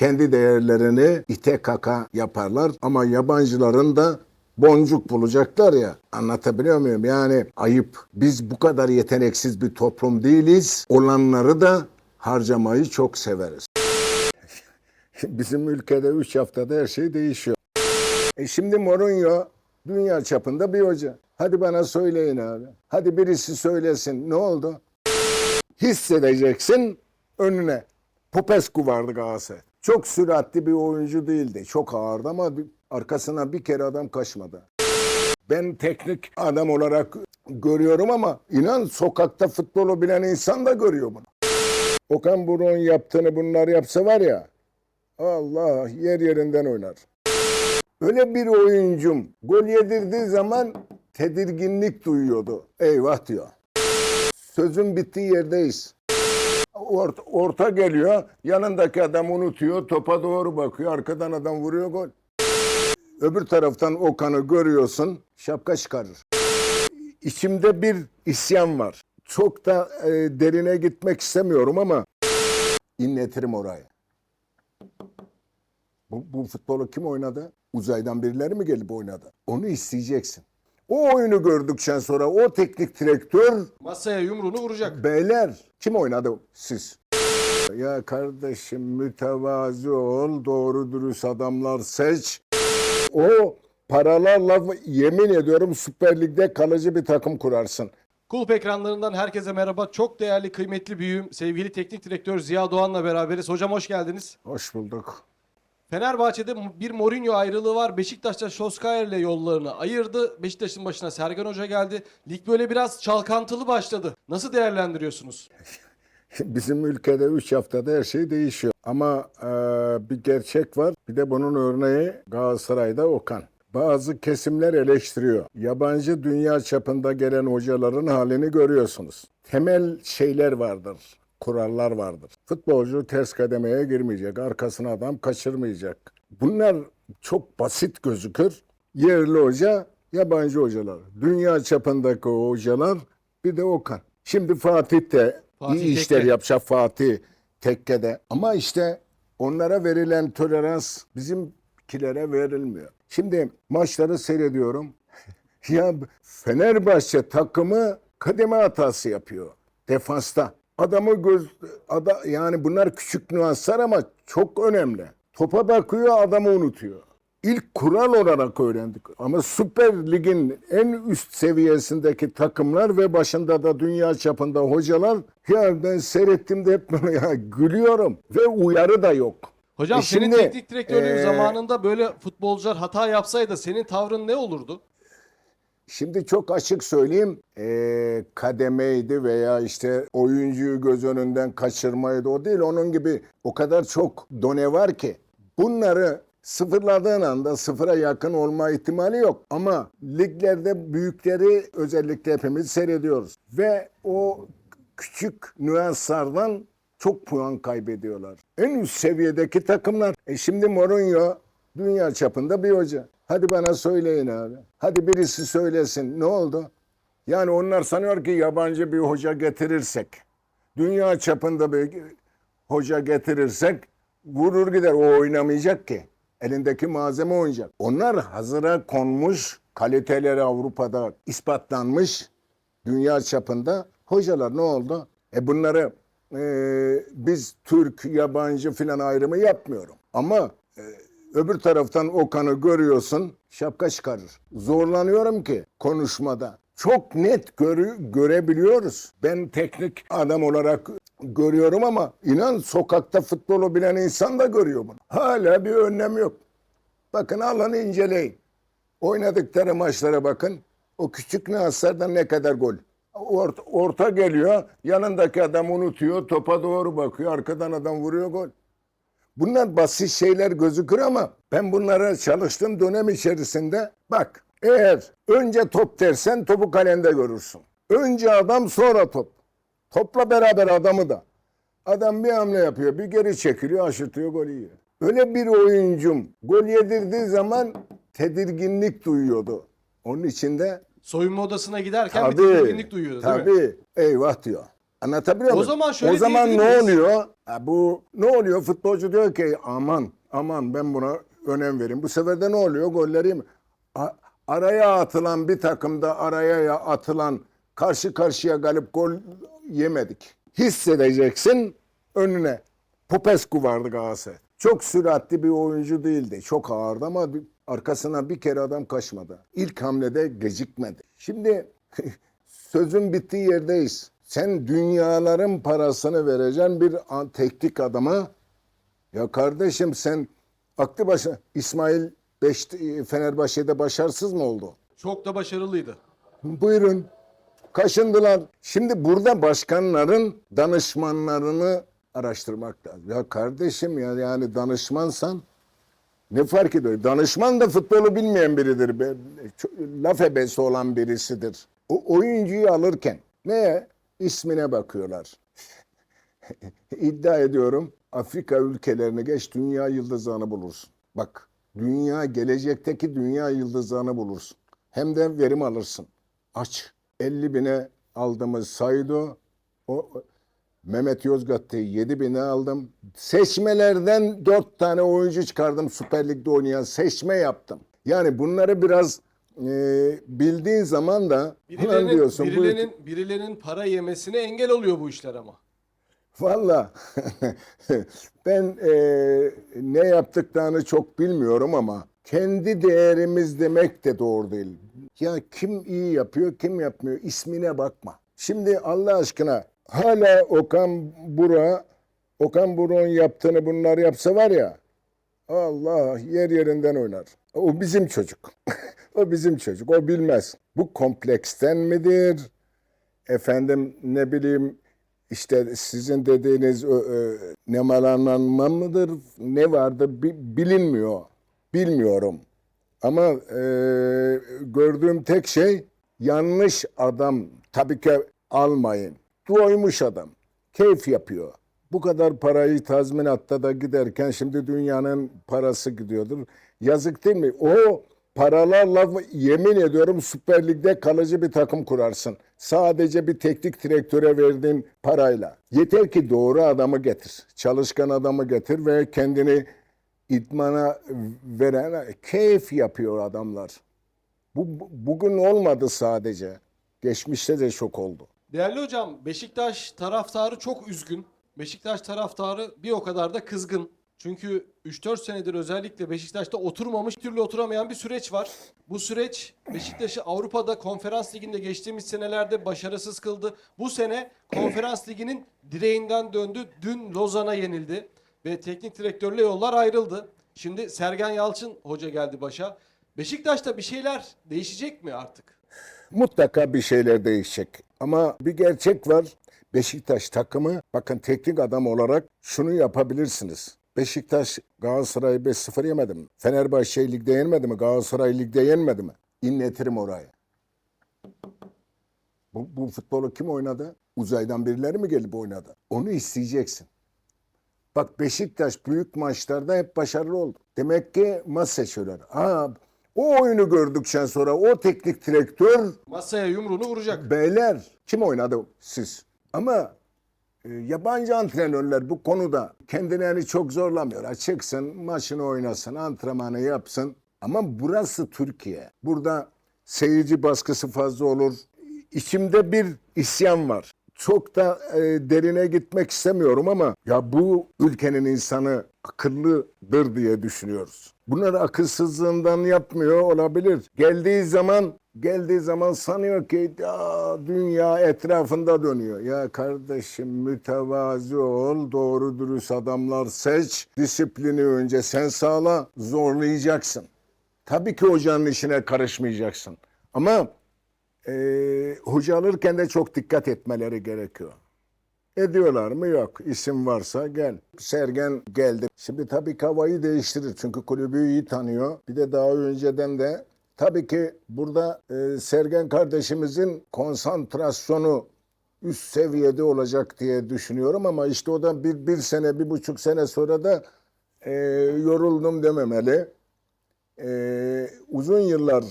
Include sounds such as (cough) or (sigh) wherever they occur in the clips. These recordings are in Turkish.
kendi değerlerini ite kaka yaparlar ama yabancıların da boncuk bulacaklar ya. Anlatabiliyor muyum? Yani ayıp. Biz bu kadar yeteneksiz bir toplum değiliz. Olanları da harcamayı çok severiz. (laughs) Bizim ülkede 3 haftada her şey değişiyor. E şimdi Mourinho dünya çapında bir hoca. Hadi bana söyleyin abi. Hadi birisi söylesin. Ne oldu? Hissedeceksin önüne. Popescu vardı Galatasaray. Çok süratli bir oyuncu değildi. Çok ağırdı ama arkasına bir kere adam kaçmadı. Ben teknik adam olarak görüyorum ama inan sokakta futbolu bilen insan da görüyor bunu. Okan Buruk'un yaptığını bunlar yapsa var ya Allah yer yerinden oynar. Öyle bir oyuncum gol yedirdiği zaman tedirginlik duyuyordu. Eyvah diyor. Sözün bittiği yerdeyiz. Orta, orta geliyor, yanındaki adam unutuyor, topa doğru bakıyor, arkadan adam vuruyor gol. Öbür taraftan Okan'ı görüyorsun, şapka çıkarır. İçimde bir isyan var. Çok da e, derine gitmek istemiyorum ama inletirim orayı. Bu, bu futbolu kim oynadı? Uzaydan birileri mi gelip oynadı? Onu isteyeceksin. O oyunu gördükten sonra o teknik direktör Masaya yumruğunu vuracak. beyler kim oynadı siz? Ya kardeşim mütevazi ol, doğru dürüst adamlar seç. O paralarla yemin ediyorum Süper Lig'de kalıcı bir takım kurarsın. Kulüp ekranlarından herkese merhaba. Çok değerli, kıymetli büyüğüm, sevgili teknik direktör Ziya Doğan'la beraberiz. Hocam hoş geldiniz. Hoş bulduk. Fenerbahçe'de bir Mourinho ayrılığı var. Beşiktaş'ta Solskjaer ile yollarını ayırdı. Beşiktaş'ın başına Sergen Hoca geldi. Lig böyle biraz çalkantılı başladı. Nasıl değerlendiriyorsunuz? (laughs) Bizim ülkede 3 haftada her şey değişiyor. Ama e, bir gerçek var. Bir de bunun örneği Galatasaray'da Okan. Bazı kesimler eleştiriyor. Yabancı dünya çapında gelen hocaların halini görüyorsunuz. Temel şeyler vardır, kurallar vardır. Futbolcu ters kademeye girmeyecek, arkasına adam kaçırmayacak. Bunlar çok basit gözükür. Yerli hoca, yabancı hocalar. Dünya çapındaki hocalar bir de Okan. Şimdi Fatih de Fatih iyi işler Tekke. yapacak Fatih tekkede. Ama işte onlara verilen tolerans bizimkilere verilmiyor. Şimdi maçları seyrediyorum. (laughs) ya Fenerbahçe takımı kademe hatası yapıyor defansta. Adamı göz ada, yani bunlar küçük nüanslar ama çok önemli. Topa bakıyor adamı unutuyor. İlk kural olarak öğrendik. Ama Süper Lig'in en üst seviyesindeki takımlar ve başında da dünya çapında hocalar ya ben seyrettiğimde hep böyle ya gülüyorum ve uyarı da yok. Hocam E senin şimdi, teknik direktörlüğün e, zamanında böyle futbolcular hata yapsaydı senin tavrın ne olurdu? Şimdi çok açık söyleyeyim eee, kademeydi veya işte oyuncuyu göz önünden kaçırmaydı o değil. Onun gibi o kadar çok done var ki bunları sıfırladığın anda sıfıra yakın olma ihtimali yok. Ama liglerde büyükleri özellikle hepimiz seyrediyoruz. Ve o küçük nüanslardan çok puan kaybediyorlar. En üst seviyedeki takımlar. E şimdi Mourinho dünya çapında bir hoca. Hadi bana söyleyin abi. Hadi birisi söylesin. Ne oldu? Yani onlar sanıyor ki yabancı bir hoca getirirsek, dünya çapında bir hoca getirirsek vurur gider. O oynamayacak ki. Elindeki malzeme oynayacak. Onlar hazıra konmuş, kaliteleri Avrupa'da ispatlanmış dünya çapında hocalar ne oldu? E bunları e, biz Türk, yabancı filan ayrımı yapmıyorum. Ama öbür taraftan Okan'ı görüyorsun, şapka çıkarır. Zorlanıyorum ki konuşmada. Çok net görü, görebiliyoruz. Ben teknik adam olarak görüyorum ama inan sokakta futbolu bilen insan da görüyor bunu. Hala bir önlem yok. Bakın alın inceleyin. Oynadıkları maçlara bakın. O küçük nüanslardan ne kadar gol. Orta, orta geliyor, yanındaki adam unutuyor, topa doğru bakıyor, arkadan adam vuruyor gol. Bunlar basit şeyler gözükür ama ben bunlara çalıştığım dönem içerisinde bak eğer önce top dersen topu kalende görürsün. Önce adam sonra top. Topla beraber adamı da. Adam bir hamle yapıyor, bir geri çekiliyor, aşırtıyor, gol yiyor. Öyle bir oyuncum gol yedirdiği zaman tedirginlik duyuyordu. Onun içinde Soyunma odasına giderken bir tabii, tedirginlik duyuyordu değil mi? tabii, eyvah diyor. Anlatabiliyor O muyum? zaman şöyle O zaman ne oluyor? Ha, bu ne oluyor? Futbolcu diyor ki aman aman ben buna önem vereyim. Bu sefer de ne oluyor? Golleri mi? A- araya atılan bir takımda araya ya atılan karşı karşıya galip gol yemedik. Hissedeceksin önüne. Popescu vardı Galatasaray. Çok süratli bir oyuncu değildi. Çok ağırdı ama arkasına bir kere adam kaçmadı. İlk hamlede gecikmedi. Şimdi (laughs) sözün bittiği yerdeyiz. Sen dünyaların parasını vereceksin bir teknik adama. Ya kardeşim sen aklı başına İsmail Beş, Fenerbahçe'de başarısız mı oldu? Çok da başarılıydı. Buyurun. Kaşındılar. Şimdi burada başkanların danışmanlarını araştırmak lazım. Ya kardeşim ya yani danışmansan ne fark ediyor? Danışman da futbolu bilmeyen biridir. Laf ebesi olan birisidir. O oyuncuyu alırken ne? İsmine bakıyorlar. (laughs) İddia ediyorum Afrika ülkelerini geç dünya yıldızlarını bulursun. Bak dünya gelecekteki dünya yıldızlarını bulursun. Hem de verim alırsın. Aç. 50 bine aldığımız Saido o o- Mehmet Yozgat'ta 7 bine aldım. Seçmelerden 4 tane oyuncu çıkardım Süper Lig'de oynayan. Seçme yaptım. Yani bunları biraz e, bildiğin zaman da (laughs) ulan Birilerinin, diyorsun. bu- birilerinin, birilerinin para yemesine engel oluyor bu işler ama. Valla (laughs) ben e, ne yaptıklarını çok bilmiyorum ama kendi değerimiz demek de doğru değil. Ya kim iyi yapıyor kim yapmıyor ismine bakma. Şimdi Allah aşkına hala Okan Bura Okan Buruk'un yaptığını bunlar yapsa var ya Allah yer yerinden oynar. O bizim çocuk. (laughs) o bizim çocuk. O bilmez. Bu kompleksten midir? efendim ne bileyim işte sizin dediğiniz ö, ö, nemalanma mıdır? Ne vardı? Bi- bilinmiyor. Bilmiyorum. Ama e, gördüğüm tek şey yanlış adam tabii ki almayın. Doymuş adam. Keyif yapıyor. Bu kadar parayı tazminatta da giderken şimdi dünyanın parası gidiyordur. Yazık değil mi? O paralarla yemin ediyorum Süper Lig'de kalıcı bir takım kurarsın. Sadece bir teknik direktöre verdiğin parayla. Yeter ki doğru adamı getir. Çalışkan adamı getir ve kendini idmana veren keyif yapıyor adamlar. Bu bu- bugün olmadı sadece. Geçmişte de çok oldu. Değerli hocam Beşiktaş taraftarı çok üzgün. Beşiktaş taraftarı bir o kadar da kızgın. Çünkü 3-4 senedir özellikle Beşiktaş'ta oturmamış, türlü oturamayan bir süreç var. Bu süreç Beşiktaş'ı Avrupa'da Konferans Ligi'nde geçtiğimiz senelerde başarısız kıldı. Bu sene Konferans Ligi'nin direğinden döndü. Dün Lozan'a yenildi ve teknik direktörle yollar ayrıldı. Şimdi Sergen Yalçın hoca geldi başa. Beşiktaş'ta bir şeyler değişecek mi artık? Mutlaka bir şeyler değişecek. Ama bir gerçek var. Beşiktaş takımı bakın teknik adam olarak şunu yapabilirsiniz. Beşiktaş Galatasaray'ı 5-0 yemedi mi? Fenerbahçe ligde yenmedi mi? Galatasaray ligde yenmedi mi? İnletirim orayı. Bu, bu futbolu kim oynadı? Uzaydan birileri mi gelip oynadı? Onu isteyeceksin. Bak Beşiktaş büyük maçlarda hep başarılı oldu. Demek ki maç seçiyorlar. Aa, o oyunu gördükten sonra o teknik direktör Masaya yumruğunu vuracak. Beyler kim oynadı siz? Ama yabancı antrenörler bu konuda kendilerini çok zorlamıyor. Ha, Çıksın, maçını oynasın, antrenmanı yapsın. Ama burası Türkiye. Burada seyirci baskısı fazla olur. İçimde bir isyan var. Çok da e, derine gitmek istemiyorum ama ya bu ülkenin insanı akıllıdır diye düşünüyoruz. Bunları akılsızlığından yapmıyor olabilir. Geldiği zaman geldiği zaman sanıyor ki ya, dünya etrafında dönüyor. Ya kardeşim mütevazi ol, doğru dürüst adamlar seç, disiplini önce sen sağla, zorlayacaksın. Tabii ki hocanın işine karışmayacaksın. Ama e, hoca alırken de çok dikkat etmeleri gerekiyor. Ediyorlar mı? Yok. İsim varsa gel. Sergen geldi. Şimdi tabii havayı değiştirir. Çünkü kulübü iyi tanıyor. Bir de daha önceden de tabii ki burada e, Sergen kardeşimizin konsantrasyonu üst seviyede olacak diye düşünüyorum ama işte o da bir, bir sene, bir buçuk sene sonra da e, yoruldum dememeli. E, uzun yıllar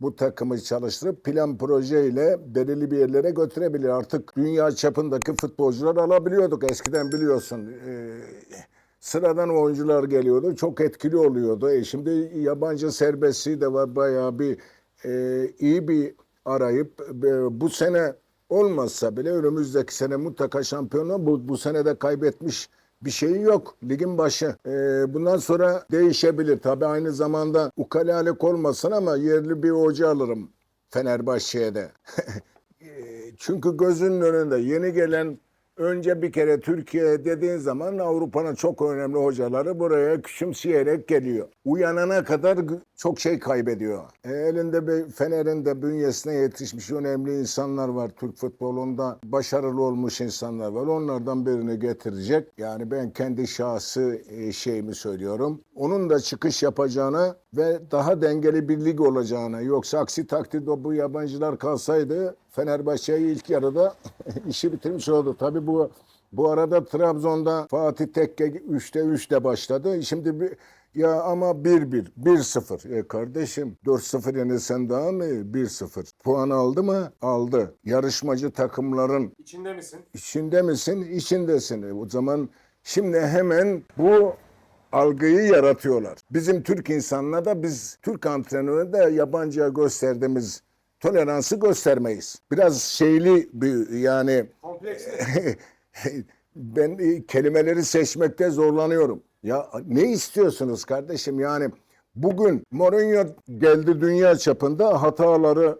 bu takımı çalıştırıp plan projeyle belirli bir yerlere götürebilir. Artık dünya çapındaki futbolcular alabiliyorduk. Eskiden biliyorsun e, sıradan oyuncular geliyordu. Çok etkili oluyordu. E şimdi yabancı serbestliği de var. Bayağı bir e, iyi bir arayıp e, bu sene olmazsa bile önümüzdeki sene mutlaka şampiyonu bu, bu sene de kaybetmiş bir şey yok. Ligin başı. E, bundan sonra değişebilir. Tabii aynı zamanda ukalalık olmasın ama yerli bir hoca alırım Fenerbahçe'ye de. (laughs) E, Çünkü gözünün önünde yeni gelen önce bir kere Türkiye dediğin zaman Avrupa'nın çok önemli hocaları buraya küçümseyerek geliyor. Uyanana kadar çok şey kaybediyor. E, elinde bir Fener'in de bünyesine yetişmiş önemli insanlar var Türk futbolunda. Başarılı olmuş insanlar var. Onlardan birini getirecek. Yani ben kendi şahsı e, şeyimi söylüyorum. Onun da çıkış yapacağına ve daha dengeli bir lig olacağına. Yoksa aksi takdirde bu yabancılar kalsaydı Fenerbahçe'yi ilk yarıda (laughs) işi bitirmiş oldu. Tabii bu bu arada Trabzon'da Fatih Tekke 3'te 3'te başladı. Şimdi bir, ya ama 1-1, 1-0. E kardeşim 4-0 yenilsen daha mı? 1-0. Puan aldı mı? Aldı. Yarışmacı takımların İçinde misin? içinde misin? İçindesin. E, o zaman şimdi hemen bu algıyı yaratıyorlar. Bizim Türk insanına da biz Türk antrenörü de yabancıya gösterdiğimiz toleransı göstermeyiz. Biraz şeyli bir yani Kompleks. (laughs) ben e, kelimeleri seçmekte zorlanıyorum. Ya ne istiyorsunuz kardeşim? Yani bugün Mourinho geldi dünya çapında hataları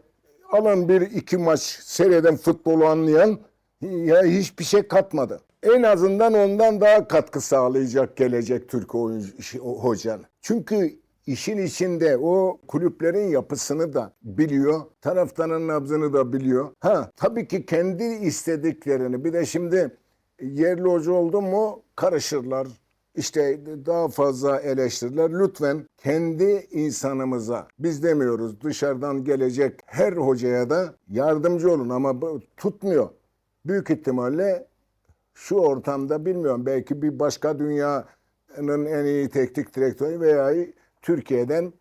alan bir iki maç seyreden futbolu anlayan ya hiçbir şey katmadı. En azından ondan daha katkı sağlayacak gelecek Türk oyuncu hocan. Çünkü işin içinde o kulüplerin yapısını da biliyor, taraftarın nabzını da biliyor. Ha tabii ki kendi istediklerini bir de şimdi yerli hoca oldu mu karışırlar. İşte daha fazla eleştirirler. Lütfen kendi insanımıza biz demiyoruz dışarıdan gelecek her hocaya da yardımcı olun ama tutmuyor. Büyük ihtimalle şu ortamda bilmiyorum belki bir başka dünyanın en iyi teknik direktörü veya Türkiye'den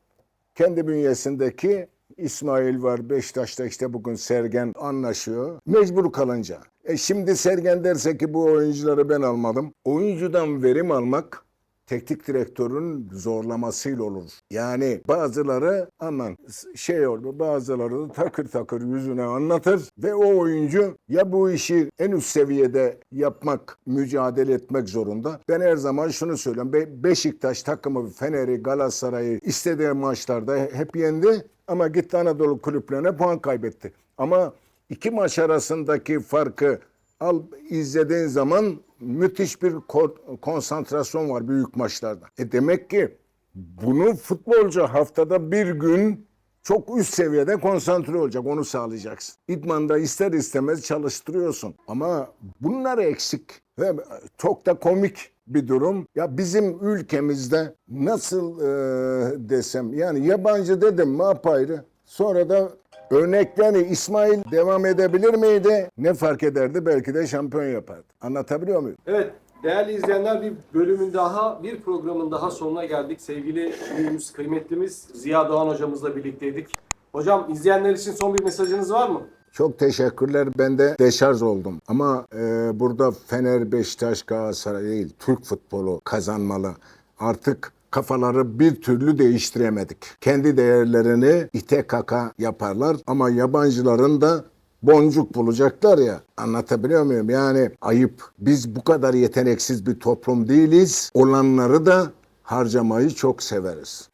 kendi bünyesindeki İsmail var Beşiktaş'ta işte bugün Sergen anlaşıyor. Mecbur kalınca. E şimdi Sergen derse ki bu oyuncuları ben almadım. Oyuncudan verim almak teknik direktörün zorlamasıyla olur. Yani bazıları aman şey olur bazıları da takır takır yüzüne anlatır ve o oyuncu ya bu işi en üst seviyede yapmak, mücadele etmek zorunda. Ben her zaman şunu söylüyorum. Be- Beşiktaş takımı Fener'i, Galatasaray'ı istediği maçlarda hep yendi ama gitti Anadolu kulüplerine puan kaybetti. Ama iki maç arasındaki farkı al izlediğin zaman müthiş bir ko- konsantrasyon var büyük maçlarda. E demek ki bunu futbolcu haftada bir gün çok üst seviyede konsantre olacak, onu sağlayacaksın. İdmanda ister istemez çalıştırıyorsun. Ama bunlar eksik ve çok da komik bir durum. Ya bizim ülkemizde nasıl e, desem yani yabancı dedim mi apayrı. Sonra da örneklerini İsmail devam edebilir miydi? Ne fark ederdi? Belki de şampiyon yapardı. Anlatabiliyor muyum? Evet değerli izleyenler bir bölümün daha, bir programın daha sonuna geldik. Sevgili büyüğümüz, kıymetlimiz Ziya Doğan hocamızla birlikteydik. Hocam izleyenler için son bir mesajınız var mı? Çok teşekkürler. Ben de deşarj oldum. Ama e, burada Fener, Beşiktaş, Galatasaray değil, Türk futbolu kazanmalı. Artık kafaları bir türlü değiştiremedik. Kendi değerlerini ite kaka yaparlar ama yabancıların da boncuk bulacaklar ya. Anlatabiliyor muyum? Yani ayıp. Biz bu kadar yeteneksiz bir toplum değiliz. Olanları da harcamayı çok severiz.